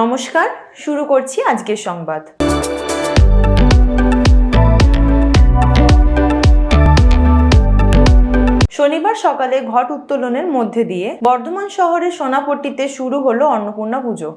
নমস্কার, শুরু করছি আজকের সংবাদ। শনিবার সকালে ঘট উত্তোলনের মধ্যে দিয়ে বর্ধমান শহরের সোনাপট্টিতে শুরু হলো অন্নপূর্ণা পুজো।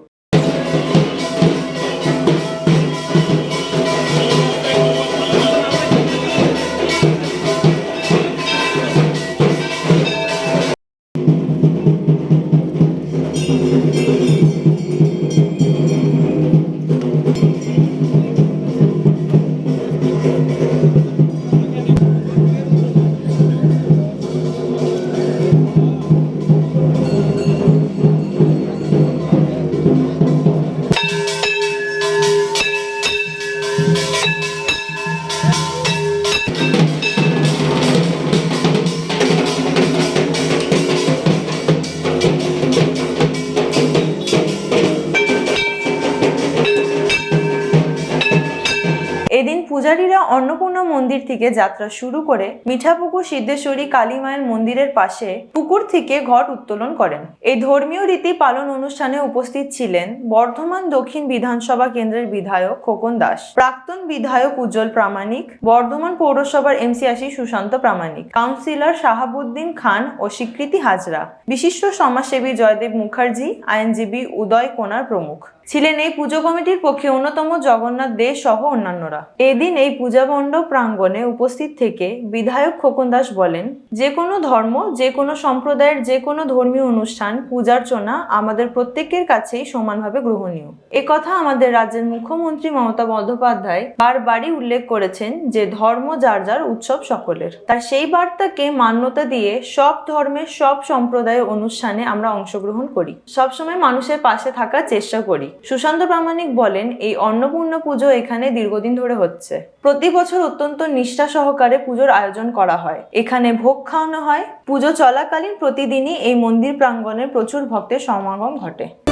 অন্নপূর্ণা মন্দির থেকে যাত্রা শুরু করে মিঠাপুকুর সিদ্ধেশ্বরী কালী মায়ের মন্দিরের পাশে পুকুর থেকে ঘট উত্তোলন করেন। এই ধর্মীয় রীতি পালন অনুষ্ঠানে উপস্থিত ছিলেন বর্ধমান দক্ষিণ বিধানসভা কেন্দ্রের বিধায়ক খোকন দাস, প্রাক্তন বিধায়ক উজ্জ্বল প্রামাণিক, বর্ধমান পৌরসভার এমসিআসি সুশান্ত প্রামাণিক, কাউন্সিলর শাহাবুদ্দিন খান ও স্বীকৃতি হাজরা, বিশিষ্ট সমাজসেবী জয়দেব মুখার্জি, আইনজীবী উদয় কোনার প্রমুখ। ছিলেন এই পুজো কমিটির পক্ষে অন্যতম জগন্নাথ দে সহ অন্যান্যরা। এদিন এই পূজামণ্ড প্রাঙ্গণে উপস্থিত থেকে বিধায়ক খোকন দাস বলেন, যে কোনো ধর্ম, যে কোনো সম্প্রদায়ের যে কোনো ধর্মীয় অনুষ্ঠান, পূজার্চনা আমাদের প্রত্যেকের কাছেই সমানভাবে গ্রহণীয়। কথা আমাদের রাজ্যের মুখ্যমন্ত্রী মমতা বন্দ্যোপাধ্যায় বারবারই উল্লেখ করেছেন যে ধর্ম যার যার উৎসব সকলের। তার সেই বার্তাকে মান্যতা দিয়ে সব ধর্মের সব সম্প্রদায়ের অনুষ্ঠানে আমরা অংশগ্রহণ করি। সবসময় মানুষের পাশে থাকার চেষ্টা করি। সুশান্ত প্রামাণিক বলেন, এই অন্নপূর্ণা পুজো এখানে দীর্ঘদিন ধরে হচ্ছে। প্রতি বছর অত্যন্ত নিষ্ঠা সহকারে পুজোর আয়োজন করা হয়। এখানে ভোগ খাওয়ানো হয়। পুজো চলাকালীন প্রতিদিনই এই মন্দির প্রাঙ্গণে প্রচুর ভক্তের সমাগম ঘটে।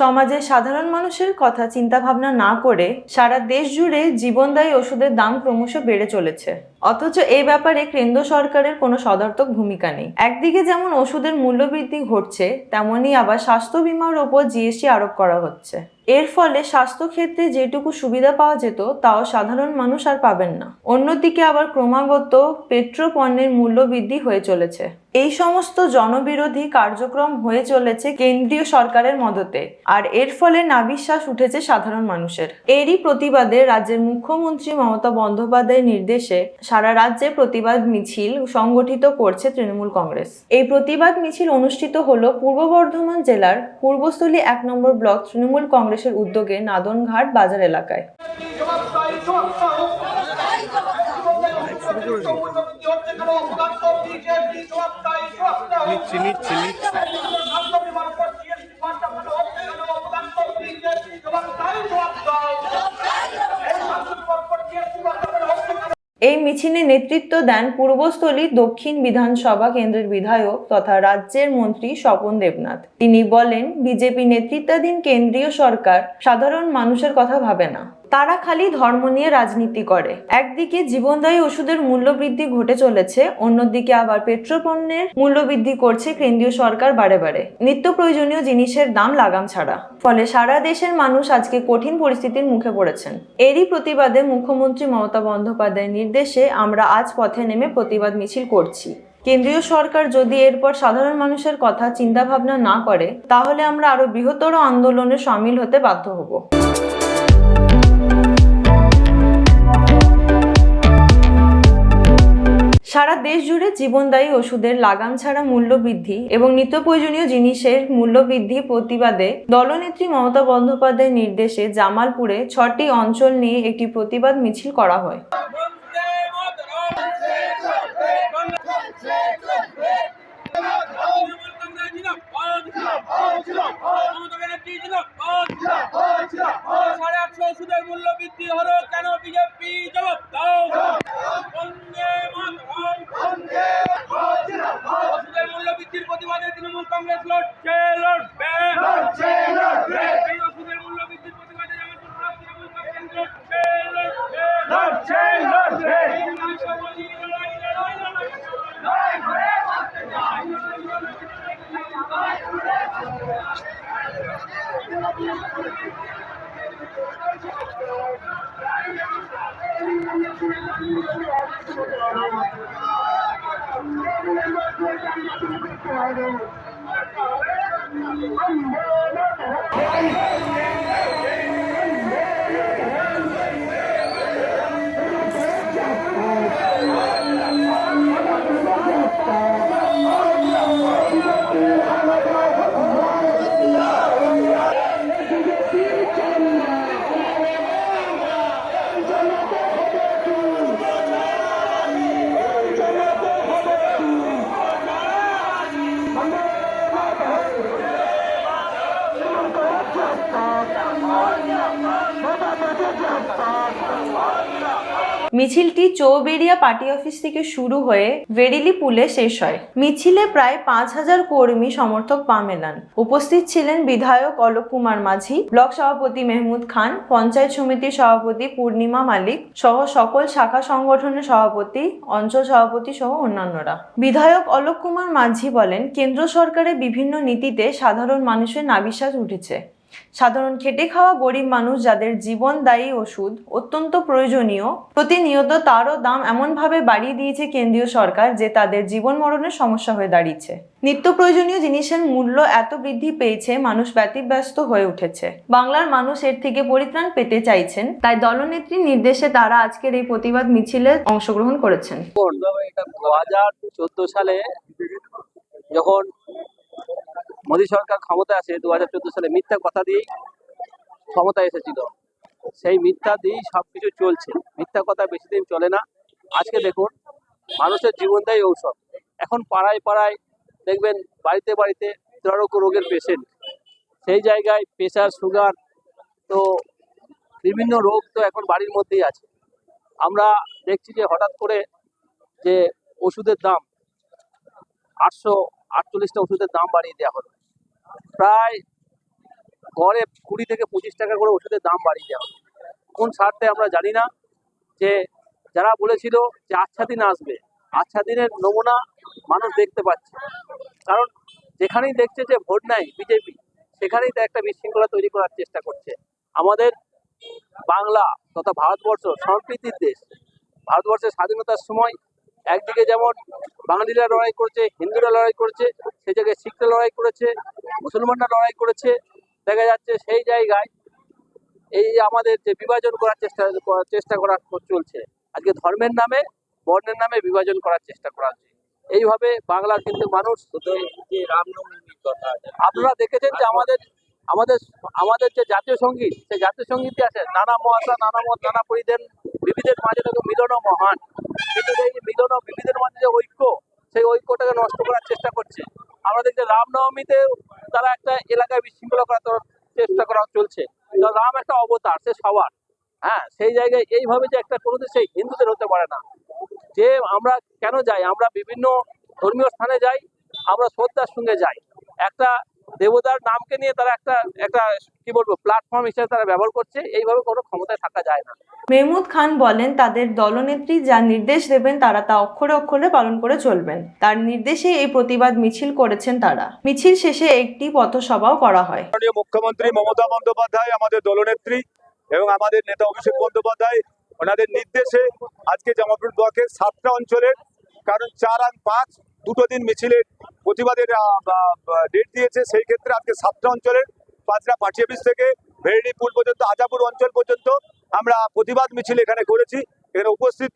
সমাজের সাধারণ মানুষের কথা চিন্তা ভাবনা না করে সারা দেশ জুড়ে জীবনদায়ী ওষুধের দাম ক্রমশ বেড়ে চলেছে। অথচ এই ব্যাপারে কেন্দ্র সরকারের কোনো সদর্থক ভূমিকা নেই। একদিকে যেমন ওষুধের মূল্যবৃদ্ধি ঘটছে তেমনই আবার স্বাস্থ্য বিমার ওপর জিএসটি আরোপ করা হচ্ছে। এর ফলে স্বাস্থ্যক্ষেত্রে যেটুকু সুবিধা পাওয়া যেত, তাও সাধারণ মানুষ আর পাবেন না। অন্যদিকে আবার ক্রমাগত পেট্রোপণ্যের মূল্য বৃদ্ধি হয়ে চলেছে। এই সমস্ত জনবিরোধী কার্যক্রম হয়ে চলেছে কেন্দ্রীয় সরকারের মদতে। আর এর ফলে নাবিশ্বাস উঠেছে সাধারণ মানুষের। এরই প্রতিবাদে রাজ্যের মুখ্যমন্ত্রী মমতা বন্দ্যোপাধ্যায়ের নির্দেশে সারা রাজ্যে প্রতিবাদ মিছিল সংগঠিত করছে তৃণমূল কংগ্রেস। এই প্রতিবাদ মিছিল অনুষ্ঠিত হল পূর্ব বর্ধমান জেলার পূর্বস্থলী এক নম্বর ব্লক তৃণমূল কংগ্রেসের উদ্যোগে নাদনঘাট বাজার এলাকায়। নিচ্ছি নিচ্ছি নিচ্ছি এই মিছিলে নেতৃত্ব দেন পূর্বস্থলী দক্ষিণ বিধানসভা কেন্দ্রের বিধায়ক তথা রাজ্যের মন্ত্রী স্বপন দেবনাথ। তিনি বলেন, বিজেপি নেতৃত্বাধীন কেন্দ্রীয় সরকার সাধারণ মানুষের কথা ভাবে না। তারা খালি ধর্ম নিয়ে রাজনীতি করে। একদিকে জীবনদায়ী ওষুধের মূল্য বৃদ্ধি ঘটে চলেছে, অন্যদিকে আবার পেট্রোপণ্যের মূল্য বৃদ্ধি করছে কেন্দ্রীয় সরকার বারে বারে। নিত্য প্রয়োজনীয় জিনিসের দাম লাগাম ছাড়া। ফলে সারা দেশের মানুষ আজকে কঠিন পরিস্থিতির মুখে পড়েছেন। এরই প্রতিবাদে মুখ্যমন্ত্রী মমতা বন্দ্যোপাধ্যায়ের নির্দেশে আমরা আজ পথে নেমে প্রতিবাদ মিছিল করছি। কেন্দ্রীয় সরকার যদি এরপর সাধারণ মানুষের কথা চিন্তা ভাবনা না করে, তাহলে আমরা আরও বৃহত্তর আন্দোলনে সামিল হতে বাধ্য হব। সারা দেশ জুড়ে জীবনদায়ী ওষুধের লাগাম ছাড়া মূল্য বৃদ্ধি এবং নিত্য প্রয়োজনীয় জিনিসের মূল্য বৃদ্ধি প্রতিবাদে দলনেত্রী মমতা বন্দ্যোপাধ্যায়ের নির্দেশে জামালপুরে ছটি অঞ্চল নিয়ে একটি প্রতিবাদ মিছিল করা হয়। সাড়ে আটশো ওষুধের মূল্য বৃদ্ধি হলো কেন বিজেপি? জবাব দাও। Thank you. মিছিলটি চৌবেড়িয়া পার্টি অফিস থেকে শুরু হয়ে ভেরিলি পুলে শেষ হয়। মিছিলে প্রায় পাঁচ হাজার কর্মী সমর্থক পা মেলান। উপস্থিত ছিলেন বিধায়ক অলোক কুমার মাঝি, ব্লক সভাপতি মেহমুদ খান, পঞ্চায়েত সমিতির সভাপতি পূর্ণিমা মালিক সহ সকল শাখা সংগঠনের সভাপতি, অঞ্চল সভাপতি সহ অন্যান্যরা। বিধায়ক অলোক কুমার মাঝি বলেন, কেন্দ্র সরকারের বিভিন্ন নীতিতে সাধারণ মানুষের নাবিশ্বাস উঠেছে। সাধারণ খেটে খাওয়া গরিব মানুষ যাদের জীবনদায়ী ওষুধ অত্যন্ত প্রয়োজনীয়, প্রতিনিয়ত তারও দাম এমনভাবে বাড়িয়ে দিয়েছে কেন্দ্রীয় সরকার যে তাদের জীবন মরণের সমস্যা হয়ে দাঁড়িয়েছে। নিত্য প্রয়োজনীয় জিনিসের মূল্য এত বৃদ্ধি পেয়েছে, মানুষ ব্যতিব্যস্ত হয়ে উঠেছে। বাংলার মানুষ এর থেকে পরিত্রাণ পেতে চাইছেন, তাই দলনেত্রীর নির্দেশে তারা আজকের এই প্রতিবাদ মিছিলে অংশগ্রহণ করেছেন। দু হাজার চোদ্দ সালে যখন মোদী সরকার ক্ষমতায় আছে দু হাজার চোদ্দ সালে মিথ্যা কথা দিয়েই ক্ষমতায় এসেছিল। সেই মিথ্যা দিয়েই সব কিছু চলছে। মিথ্যা কথা বেশি দিন চলে না। আজকে দেখুন, মানুষের জীবনদায়ী ঔষধ। এখন পাড়ায় পাড়ায় দেখবেন, বাড়িতে বাড়িতে দুরারোগ্য রোগের পেশেন্ট সেই জায়গায় প্রেশার সুগার তো বিভিন্ন রোগ তো এখন বাড়ির মধ্যেই আছে। আমরা দেখছি যে হঠাৎ করে যে ওষুধের দাম আটশো আটচল্লিশটা ওষুধের দাম বাড়িয়ে দেওয়া হলো। প্রায় গড়ে কুড়ি থেকে পঁচিশ টাকা করে ওষুধের দাম বাড়িয়ে দেওয়া কোন স্বার্থে আমরা জানি না যে যারা বলেছিল যে আচ্ছা দিন আসবে আচ্ছা দিনের নমুনা মানুষ দেখতে পাচ্ছে। কারণ যেখানেই দেখছে যে ভোট নেয় বিজেপি, সেখানেই তো একটা বিশৃঙ্খলা তৈরি করার চেষ্টা করছে। আমাদের বাংলা তথা ভারতবর্ষ সম্প্রীতির দেশ। ভারতবর্ষের স্বাধীনতার সময় একদিকে যেমন বাঙালিরা লড়াই করেছে হিন্দুরা লড়াই করেছে সেই জায়গায় শিখরা লড়াই করেছে মুসলমানরা লড়াই করেছে দেখা যাচ্ছে সেই জায়গায় এই আমাদের যে বিভাজন করার চেষ্টা চেষ্টা করা চলছে। আজকে ধর্মের নামে বর্ণের নামে বিভাজন করার চেষ্টা করা হচ্ছে। এইভাবে বাংলার কিন্তু মানুষ যে রামনবমীর কথা আপনারা দেখেছেন যে আমাদের আমাদের আমাদের যে জাতীয় সংগীত, সেই জাতীয় সঙ্গীতে আছে। নানা মহাশা নানা মত, নানা পরিধান, বিবিধের মাঝে দেখো মিলন মহান। কিন্তু এই মিলন বিবিধের মাঝে যে ঐক্য, সেই ঐক্যটাকে নষ্ট করার চেষ্টা করছে। আমরা দেখছি রামনবমীতে তারা একটা এলাকায় বিশৃঙ্খলা করার চেষ্টা করা চলছে। রাম একটা অবতার, সে সবার হ্যাঁ সেই জায়গায় এইভাবে যে একটা কোনো সেই হিন্দুদের হতে পারে না। যে আমরা কেন যাই? আমরা বিভিন্ন ধর্মীয় স্থানে যাই, আমরা শ্রদ্ধার সঙ্গে যাই। একটা দেবতার নামকে নিয়ে তারা একটা একটা কি বলব প্ল্যাটফর্ম হিসেবে তারা ব্যবহার করছে এইভাবে কোনো ক্ষমতায় থাকা যায় না। মেহমুদ খান বলেন তাদের দলনেত্রী যা নির্দেশ দেবেন তারা তা অক্ষরে অক্ষরে পালন করে চলবেন। তার নির্দেশে এই প্রতিবাদ মিছিল করেছেন তারা। মিছিল শেষে একটি পথসভাও করা হয়। মাননীয় মুখ্যমন্ত্রী মমতা বন্দ্যোপাধ্যায় আমাদের দলনেত্রী এবং আমাদের নেতা অভিষেক বন্দ্যোপাধ্যায় ওনাদের নির্দেশে আজকে জামালপুর ব্লকের সাতটা অঞ্চলের কারণ চার আর পাঁচ দুটো দিন মিছিলের প্রতিবাদের ডেট দিয়েছে। সেই ক্ষেত্রে আজকে সাতটা অঞ্চলের পাঁচটা পার্টি অফিস থেকে ভেড়ি পুল পর্যন্ত, আজাপুর অঞ্চল পর্যন্ত আমরা প্রতিবাদ মিছিল এখানে করেছি। এখানে উপস্থিত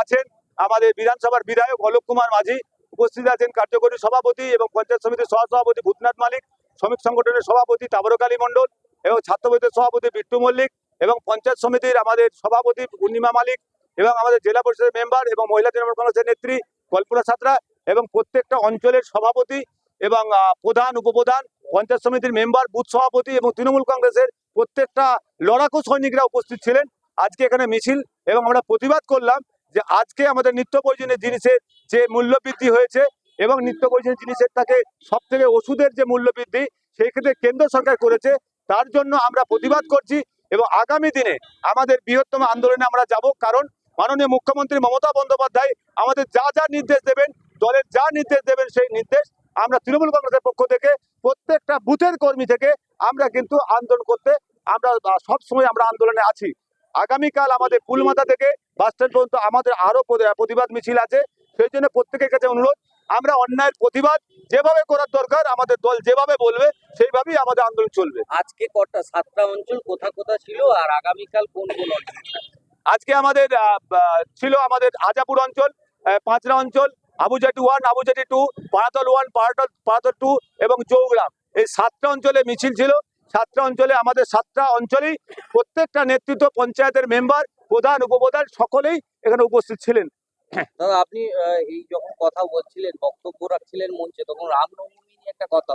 আছেন আমাদের বিধানসভার বিধায়ক অলোক কুমার মাঝি। উপস্থিত আছেন কার্যকরী সভাপতি এবং পঞ্চায়েত সমিতির সহসভাপতি ভূতনাথ মালিক, শ্রমিক সংগঠনের সভাপতি তাবরকালী মণ্ডল এবং ছাত্র সভাপতি বিট্টু মল্লিক এবং পঞ্চায়েত সমিতির আমাদের সভাপতি পূর্ণিমা মালিক এবং আমাদের জেলা পরিষদের মেম্বার এবং মহিলা তৃণমূল কংগ্রেসের নেত্রী কল্পনা ছাত্রা এবং প্রত্যেকটা অঞ্চলের সভাপতি এবং প্রধান, উপপ্রধান, পঞ্চায়েত সমিতির মেম্বার, বুথ সভাপতি এবং তৃণমূল কংগ্রেসের প্রত্যেকটা লড়াকু সৈনিকরা উপস্থিত ছিলেন। আজকে এখানে মিছিল এবং আমরা প্রতিবাদ করলাম যে আজকে আমাদের নিত্য প্রয়োজনীয় জিনিসের যে মূল্য বৃদ্ধি হয়েছে এবং নিত্য প্রয়োজনীয় জিনিসের তাকে সব থেকে ওষুধের যে মূল্য বৃদ্ধি সেই ক্ষেত্রে কেন্দ্র সরকার করেছে, তার জন্য আমরা প্রতিবাদ করছি এবং আগামী দিনে আমাদের বৃহত্তম আন্দোলনে আমরা যাব। কারণ মাননীয় মুখ্যমন্ত্রী মমতা বন্দ্যোপাধ্যায় আমাদের যা যা নির্দেশ দেবেন দলের যা নির্দেশ দেবেন সেই নির্দেশ আমরা তৃণমূল কংগ্রেসের পক্ষ থেকে প্রত্যেকটা বুথের কর্মী থেকে আমরা কিন্তু আন্দোলন করতে আমরা সব সময় আমরা আন্দোলনে আছি। আগামীকাল আমাদের পুলমাথা থেকে বাস স্ট্যান্ড পর্যন্ত আমাদের আরও প্রতি- প্রতিবাদ মিছিল আছে। সেই জন্য প্রত্যেকের কাছে অনুরোধ আমরা অন্যায়ের প্রতিবাদ যেভাবে করার দরকার আমাদের দল যেভাবে বলবে সেইভাবেই আমাদের আন্দোলন চলবে। আজকে কটা? সাতটা অঞ্চল? কোথা কোথা ছিল? আর আগামীকাল কোন কোন অঞ্চল? আজকে আমাদের ছিল আমাদের আজাপুর অঞ্চল পাঁচরা অঞ্চল Abujati one Abujati two Paratal one Paratal Paratal two এবং চৌগ্রাম এই সাতটা অঞ্চলে মিছিল ছিল। সাতটা অঞ্চলে আমাদের সাতটা অঞ্চলেই প্রত্যেকটা নেতৃত্ব পঞ্চায়েতের মেম্বার প্রধান উপপ্রধান সকলেই এখানে উপস্থিত ছিলেন। দাদা আপনি এই যখন কথা বলছিলেন বক্তব্য রাখছিলেন মঞ্চে তখন রামনবমী নিয়ে একটা কথা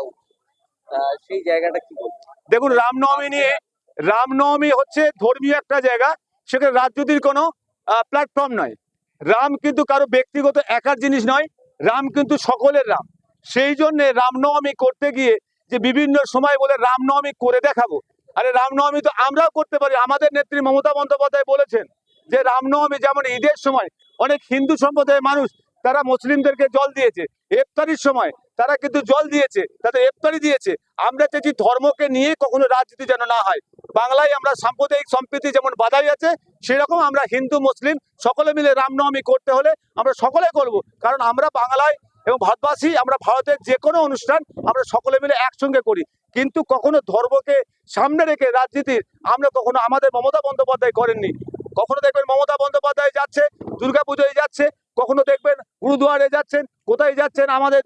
সেই জায়গাটা কি বলছেন? দেখুন রামনবমী নিয়ে রামনবমী হচ্ছে ধর্মীয় একটা জায়গা। সেখানে রাজনীতির কোনো প্ল্যাটফর্ম নয়। রাম কিন্তু কারও ব্যক্তিগত একার জিনিস নয়, রাম কিন্তু সকলের রাম। সেই জন্য রামনবমী করতে গিয়ে যে বিভিন্ন সময় বলে রামনবমী করে দেখাবো, আরে রামনবমী তো আমরাও করতে পারি। আমাদের নেত্রী মমতা বন্দ্যোপাধ্যায় বলেছেন যে রামনবমী যেমন ঈদের সময় অনেক হিন্দু সম্প্রদায়ের মানুষ, তারা মুসলিমদেরকে জল দিয়েছে। ইফতারির সময় তারা কিন্তু জল দিয়েছে, তাদের ইফতারি দিয়েছে। আমরা চাইছি ধর্মকে নিয়ে কখনো রাজনীতি যেন না হয়। বাংলায় আমরা সাম্প্রদায়িক সম্প্রীতি যেমন বাধাই আছে, সেরকম আমরা হিন্দু, মুসলিম সকলে মিলে রামনবমী করতে হলে আমরা সকলে করব। কারণ আমরা বাংলায় এবং ভারতবাসী, আমরা ভারতের যে কোনো অনুষ্ঠান আমরা সকলে মিলে একসঙ্গে করি। কিন্তু কখনো ধর্মকে সামনে রেখে রাজনীতির আমরা কখনো আমাদের মমতা বন্দ্যোপাধ্যায় করেননি। কখনো দেখবেন মমতা বন্দ্যোপাধ্যায় যাচ্ছে, দুর্গাপুজোয় যাচ্ছে, কখনো দেখবেন গুরুদুয়ারে যাচ্ছেন, কোথায় যাচ্ছেন আমাদের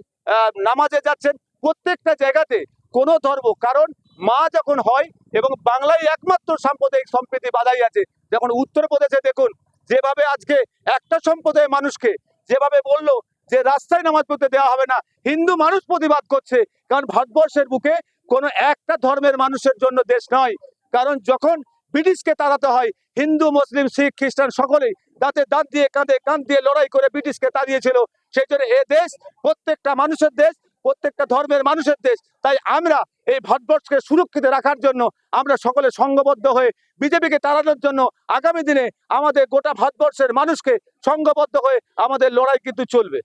নামাজে যাচ্ছেন, প্রত্যেকটা জায়গাতে কোনো ধর্ম, কারণ মা যখন হয় এবং বাংলায় একমাত্র সাম্প্রদায়িক সম্প্রীতি বাধাই আছে যখন উত্তরপ্রদেশে দেখুন, যেভাবে আজকে একটা সম্প্রদায়ের মানুষকে যেভাবে বলল যে রাস্তায় নামাজ পড়তে দেওয়া হবে না, হিন্দু মানুষ প্রতিবাদ করছে, কারণ ভারতবর্ষের বুকে কোনো একটা ধর্মের মানুষের জন্য দেশ নয়। কারণ যখন ব্রিটিশকে তাড়াতে হয়। হিন্দু, মুসলিম, শিখ, খ্রিস্টান সকলেই দাঁতে দাঁত দিয়ে কাঁধে কাঁধ দিয়ে লড়াই করে ব্রিটিশকে তাড়িয়েছিল। সেই জন্য এ দেশ প্রত্যেকটা মানুষের দেশ, প্রত্যেকটা ধর্মের মানুষের দেশ। তাই আমরা এই ভারতবর্ষকে সুরক্ষিত রাখার জন্য আমরা সকলে সংঘবদ্ধ হয়ে বিজেপিকে তাড়ানোর জন্য আগামী দিনে আমাদের গোটা ভারতবর্ষের মানুষকে সংঘবদ্ধ হয়ে আমাদের লড়াই কিন্তু চলবে।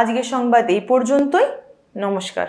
আজকের সংবাদ এই পর্যন্তই। নমস্কার